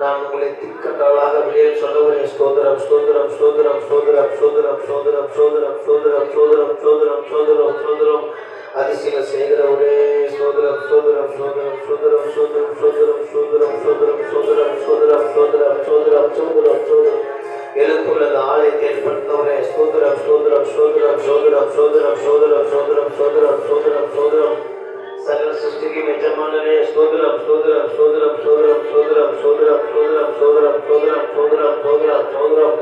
நான் உங்களை திக்கட்டாளாக வெளியே சொன்னவரே ஸ்தோதரம் ஸ்தோதரம் ஸ்தோதரம் ஸ்தோதரம் ஸ்தோதரம் ஸ்தோதரம் ஸ்தோதரம் ஸ்தோதரம் ஸ்தோதரம் ஸ்தோதரம் ஸ்தோதரம் ஸ்தோதரம் அதிசய செய்கிறவரே ஸ்தோதரம் ஸ்தோதரம் ஸ்தோதரம் ஸ்தோதரம் ஸ்தோதரம் ஸ்தோதரம் ஸ்தோதரம் ஸ்தோதரம் ஸ்தோதரம் ஸ்தோதரம் ஸ்தோதரம் ஸ்தோதரம் ஸ்தோதரம் ஸ்தோதரம் எழுப்புள்ள ஆலயத்தை ஏற்படுத்தவரே ஸ்தோதரம் ஸ்தோதரம் ஸ்தோதரம் ஸ்தோதரம் ஸ்தோதரம் ஸ்தோதரம் ஸ்தோதரம் ஸ்தோதரம் ஸ்தோதரம் ஸ்தோதரம் சகல சிருஷ்டிக்கு எஜமானரே ஸ்தோத்திரம் ஸ்தோத்திரம் ஸ்தோத்திரம் ஸ்தோத்திரம் ஸ்தோத்திரம் ஸ்தோத்திரம் ஸ்தோத்திரம் ஸ்தோத்திரம் ஸ்தோத்திரம் ஸ்தோத்திரம் ஸ்தோத்திரம் ஸ்தோத்திரம்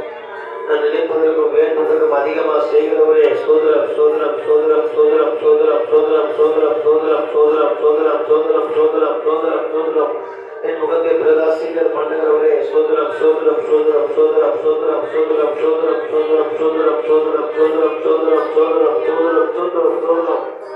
நான் நினைப்பதற்கும் வேண்டுவதற்கும் அதிகமாக செய்கிறவரே ஸ்தோத்திரம் ஸ்தோத்திரம் ஸ்தோத்திரம் ஸ்தோத்திரம் ஸ்தோத்திரம் ஸ்தோத்திரம் ஸ்தோத்திரம் ஸ்தோத்திரம் ஸ்தோத்திரம் ஸ்தோத்திரம் ஸ்தோத்திரம் ஸ்தோத்திரம் ஸ்தோத்திரம் ஸ்தோத்திரம் என் முகத்தை பிரகாசிக்கர் பண்ணுகிறவரே ஸ்தோத்திரம் ஸ்தோத்திரம் ஸ்தோத்திரம் ஸ்தோத்திரம் ஸ்தோத்திரம் ஸ்தோத்திரம் ஸ்தோத்திரம் ஸ்தோத்திரம் ஸ்தோத்திரம் ஸ்தோத்திரம் ஸ்தோத்திரம் ஸ்தோத்திரம் ஸ்தோத்திரம் ஸ்தோத்திரம் ஸ்தோத்திரம் ஸ்தோத்திரம்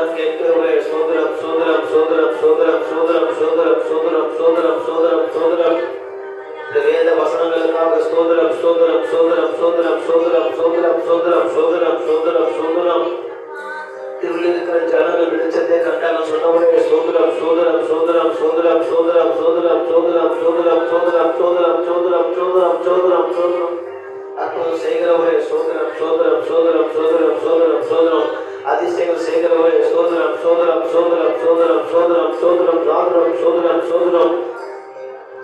சோதரம் சோதரம் சோதரம் சோதரம் சோதரம் அற்புதம் செய்கிறவரே சோதரம் சோதரம் சோதரம் சோதரம் சோதரம் சோதரம் அதிசயங்கள் செய்கிறவரே சோதரம் சோதரம் சோதரம் சோதரம் சோதரம் சோதரம் சாதனம் சோதரம் சோதரம்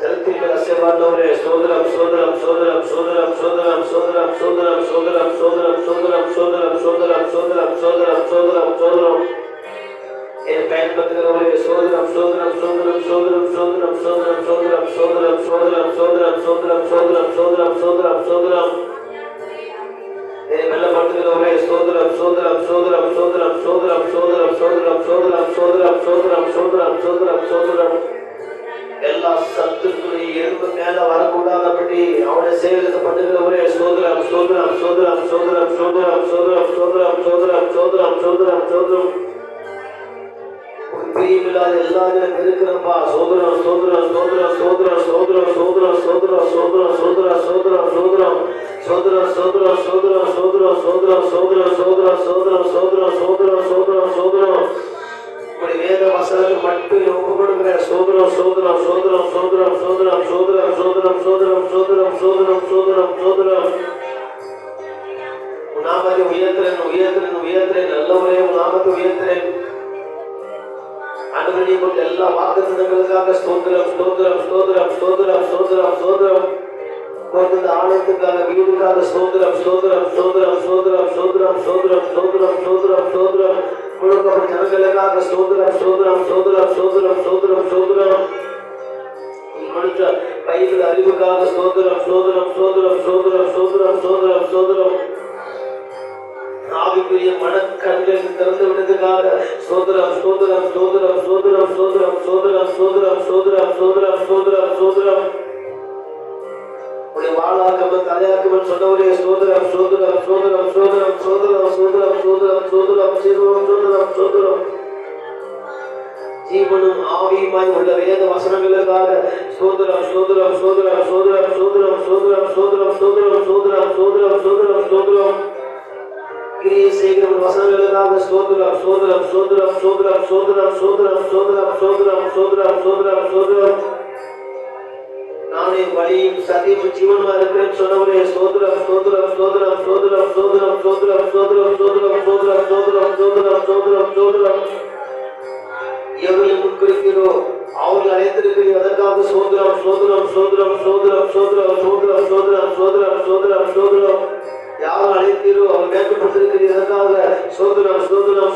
ஜலத்தில் அசைவாண்டவரே சோதரம் சோதரம் சோதரம் சோதரம் சோதரம் சோதரம் சோதரம் சோதரம் சோதரம் சோதரம் சோதரம் சோதரம் சோதரம் சோதரம் சோதரம் சோதரம் என் பயன்படுத்துகிறவரே சோதரம் சோதரம் சோதரம் சோதரம் சோதரம் சோதரம் சோதரம் சோதரம் சோதரம் சோதரம் சோதரம் சோதரம் சோதரம் சோதரம் சோதரம் வெள்ளப்படுத்துகிறவரே சோதரம் சோதரம் சோதரம் சோதரம் சோதரம் சோதரம் சோதரம் சோதரம் சோதரம் சோதரம் சோதரம் சோதரம் சோதரம் எல்லா சத்துருக்களையும் எறும்பு மேல வரக்கூடாதபடி அவனை செயலுக்கு பண்ணுகிறவரே சோதரம் சோதரம் சோதரம் சோதரம் சோதரம் சோதரம் சோதரம் சோதரம் சோதரம் சோதரம் சோதரம் பிரியமில்லாத எல்லாரும் இருக்கிறப்பா சோதரம் சோதரம் சோதரம் சோதரம் சோதரம் சோதரம் சோதரம் சோதரம் சோதரம் சோதரம் சோதரம் சோதர சோதர சோதரம் சோதர சோதரம் சோதரம் சோதர சோதரம் சோதர சோதரம் சோதரம் சோதரம் இப்படி வேத வசனத்துக்கு மட்டும் ஒப்பு கொடுக்கிற சோதரம் சோதரம் சோதரம் சோதரம் சோதரம் சோதரம் சோதரம் சோதரம் சோதரம் சோதரம் சோதரம் சோதரம் நாமத்தை உயர்த்துறேன் உயர்த்துறேன் உயர்த்துறேன் நல்லவரே உன் உயர்த்துறேன் ஆண்டவரே கொண்ட எல்லா வாக்குத்தங்களுக்காக ஸ்தோத்திரம் ஸ்தோத்திரம் ஸ்தோத்திரம் ஸ்தோத்திரம் ஸ்தோத்திரம் ஸ்தோத்திரம் கொடுத்த ஆலயத்துக்காக வீடுக்காக சோதரம் சோதரம் சோதரம் சோதரம் சோதரம் சோதரம் சோதரம் சோதரம் சோதரம் கொடுக்கப்பட்ட ஜனங்களுக்காக சோதரம் சோதரம் சோதரம் சோதரம் சோதரம் சோதரம் கொடுத்த பைபிள் அறிவுக்காக சோதரம் சோதரம் சோதரம் சோதரம் சோதரம் சோதரம் ஸ்தோத்திரம் ஆவிக்குரிய மனக்கண்கள் திறந்து விட்டதுக்காக சோதரம் சோதரம் சோதரம் சோதரம் சோதரம் சோதரம் சோதரம் சோதரம் சோதரம் சோதரம் சோதரம் உடைய வாழாக்கவன் தலையாக்கவன் சொன்னவரே சோதரம் சோதரம் சோதரம் சோதரம் சோதரம் சோதரம் சோதரம் சோதரம் சோதரம் சோதரம் சோதரம் ஜீவனும் ஆவியுமாய் உள்ள வேத வசனங்களுக்காக சோதரம் சோதரம் சோதரம் சோதரம் சோதரம் சோதரம் சோதரம் சோதரம் சோதரம் சோதரம் சோதரம் சோதரம் கிரியை செய்கிற வசனங்களுக்காக சோதரம் சோதரம் சோதரம் சோதரம் சோதரம் சோதரம் சோதரம் சோதரம் சோதரம் சோதரம் சோதரம் நானே வழியும் சத்தியமும் ஜீவனுமா இருக்கிறேன் சொன்னவரே சோதரம் சோதரம் சோதரம் சோதரம் சோதரம் சோதரம் சோதரம் சோதரம் சோதரம் சோதரம் சோதரம் சோதரம் சோதரம் எவர்களை முன்குறிக்கிறோம் அவர்கள் அழைத்திருக்கிறீர்கள் அதற்காக சோதரம் சோதரம் சோதரம் சோதரம் சோதரம் சோதரம் சோதரம் சோதரம் சோதரம் சோதரம் யாரும் அழைத்தீரோ அவர் மேற்கப்பட்டிருக்கிறீர்கள் அதற்காக சோதரம் சோதரம்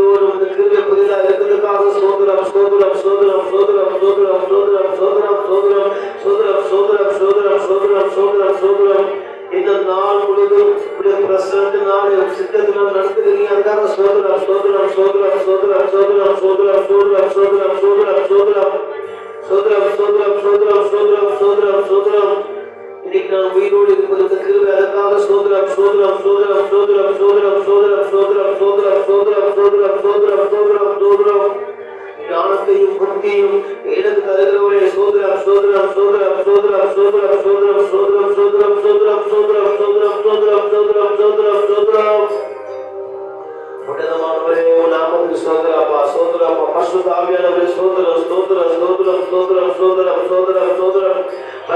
சோதரம் சோதரம் சோதரம் சோதரம் சோதரம் சோதரம் சோதரம் சோதரம் சோதரம் சோதரம் இன்னைக்கு நான் உயிரோடு இருப்பதற்கு கிருபை அதற்காக சோதரம் சோதரம் சோதரம் சோதரம் சோதரம் சோதரம் சோதரம் சோதரம் சோதரம் சோதரம் சோதரம் சோதரம் சோதரம் ஞானத்தையும் புத்தியும்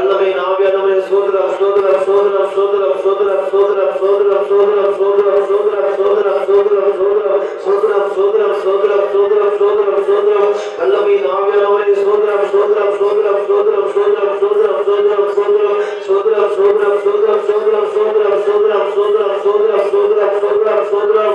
வல்லமை ஆவியானவரே ஸ்தோத்திரம் ஸ்தோத்திரம் ஸ்தோத்திரம் ஸ்தோத்திரம் ஸ்தோத்திரம் ஸ்தோத்திரம் ஸ்தோத்திரம் ஸ்தோத்திரம் ஸ்தோத்திரம் ஸ்தோத்திரம் ஸ்தோத்திரம் ஸ்தோத்திரம் ஸ்தோத்திரம் ஸ்தோத்திரம் ஸ்தோத்திரம் ஸ்தோத்திரம் ஸ்தோத்திரம் ஸ்தோத்திரம் ஸ்தோத்திரம் வல்லமை ஆவியானவரே ஸ்தோத்திரம் ஸ்தோத்திரம் ஸ்தோத்திரம் ஸ்தோத்திரம் ஸ்தோத்திரம் ஸ்தோத்திரம் ஸ்தோத்திரம் ஸ்தோத்திரம் ஸ்தோத்திரம் ஸ்தோத்திரம் ஸ்தோத்திரம் ஸ்தோத்திரம் ஸ்தோத்திரம் ஸ்தோத்திரம் ஸ்தோத்திரம் ஸ்தோத்திரம் ஸ்தோத்திரம் ஸ்தோத்திரம் ஸ்தோத்திரம்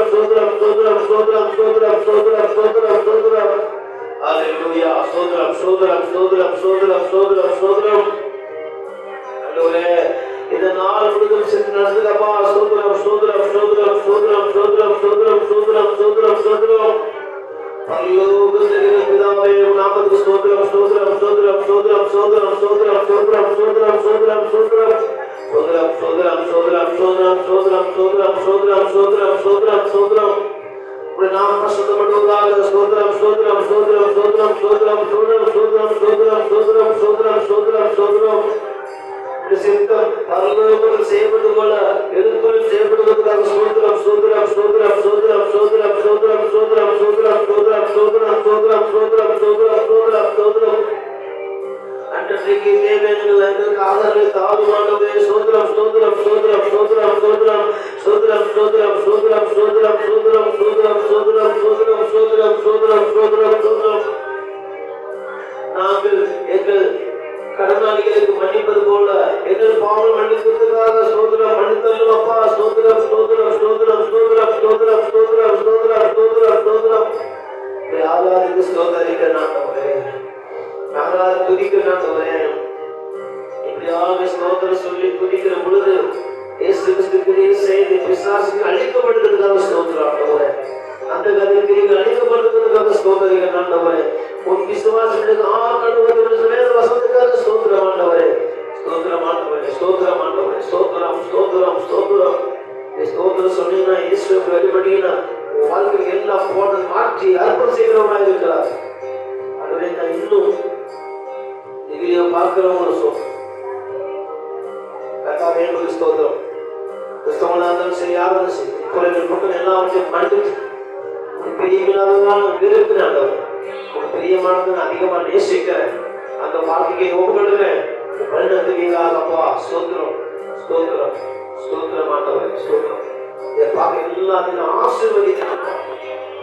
ஸ்தோத்திரம் ஸ்தோத்திரம் ஸ்தோத்திரம் ஸ்தோத்திரம் ஸ்தோத்திரம் ஸ்தோத்திரம் ஸ்தோத்திரம் ஹalleluya ஸ்தோத்திரம் ஸ்தோத்திரம் ஸ்தோத்திரம் ஸ்தோத்திரம் ஸ்தோத்திரம் ஸ்தோத்திரம் ஆண்டவரே இந்த நாள் முழுதும் சென்று நடந்ததப்பா ஸ்தோத்திரம் ஸ்தோத்திரம் ஸ்தோத்திரம் ஸ்தோத்திரம் ஸ்தோத்திரம் ஸ்தோத்திரம் ஸ்தோத்திரம் ஸ்தோத்திரம் ஸ்தோத்திரம் பரலோகத்தில் பிதாவே உம் நாமத்துக்கு ஸ்தோத்திரம் ஸ்தோத்திரம் ஸ்தோத்திரம் ஸ்தோத்திரம் ஸ்தோத்திரம் ஸ்தோத்திரம் ஸ்தோத்திரம் ஸ்தோத்திரம் ஸ்தோத்திரம் ஸ்தோத்திரம் ஸ்தோத்திரம் ஸ்தோத்திரம் ஸ்தோத்திரம் ஸ்தோத்திரம் ஸ்தோத்திரம் ஸ்தோத்திரம் ஸ்தோத்திரம் ஸ்தோத்திரம் ஸ்தோத்திரம் ஸ்தோத்திரம் உடைய நாம் பரிசுத்தப்படுவதாக ஸ்தோத்திரம் ஸ்தோத்திரம் தேவையான எங்களுக்கு ஆதரவை தாழ்வானவே ஸ்தோத்திரம் ஸ்தோத்திரம் ஸ்தோத்திரம் ஸ்தோத்திரம் ஸ்தோத்திரம் ஸ்தோத்திரம் ஸ்தோத்திரம் ஸ்தோத்திரம் ஸ்தோத்திரம் ஸ்தோத்திரம் ஸ்தோத்திரம் ஸ்தோத்திரம் ஸ்தோத்திரம் ஸ்தோத்திரம் ஸ்தோத்திரம் ஸ்தோத்திரம் நாங்கள் எங்கள் கடனாளிகளுக்கு மன்னிப்பது போல எங்கள் பாவம் மன்னிப்பதற்காக ஸ்தோத்திரம் மன்னித்தல்லும் அப்பா ஸ்தோத்திரம் ஸ்தோத்திரம் ஸ்தோத்திரம் ஸ்தோத்திரம் ஸ்தோத்திரம் ஸ்தோத்திரம் ஸ்தோத்திரம் ஸ்தோத்திரம் ஸ்தோத்திரம் உம்மை ஆராதித்து ஸ்தோத்தரிக்க துதிக்க இப்படியாக ஸ்தோத்திரம் சொல்லி துதிக்கிற பொழுது இயேசு கிறிஸ்து கிரியை பிசாசுக்கு அழிக்கப்படுகிறதுக்காக ஸ்தோத்திரம் ஆண்டவரே. அந்த கதிர்கிரிகள் அழிக்கப்படுகிறதுக்காக ஸ்தோத்திரிக்க நாட்டவரே உன் விசுவாசங்களுக்கு ஆக்கணுவது வேத வசனத்துக்காக ஸ்தோத்திரம் ஆண்டவரே. ஸ்தோத்திரம் ஆண்டவரே ஸ்தோத்திரம் ஆண்டவரே ஸ்தோத்திரம் ஸ்தோத்திரம் ஸ்தோத்திரம். ஸ்தோத்திரம் சொன்னீங்கன்னா இயேசுக்கு வழிபடினா உன் வாழ்க்கை எல்லாம் போனது மாற்றி அர்ப்பணம் செய்கிறவனாக இருக்கிறார் அதுவே நான் இன்னும் பார்க்கிறவங்க சொல்றேன் கத்தாவே ஸ்தோத்திரம் கிறிஸ்தவனாலும் சரி யாரும் சரி குறைகள் மட்டும் எல்லாவற்றையும் மன்னிச்சு பிரியமில்லாதவனாலும் விரும்பு நல்லவர் பிரியமானவன் அதிகமாக நேசிக்கிறேன் அந்த வாழ்க்கையை ஒப்புக்கொள்கிறேன் மன்னிப்பீங்களாகப்பா ஸ்தோத்திரம் ஸ்தோத்திரம் ஸ்தோத்திரம் ஆண்டவர் ஸ்தோத்திரம் எல்லாத்தையும் ஆசீர்வதிக்கிறேன்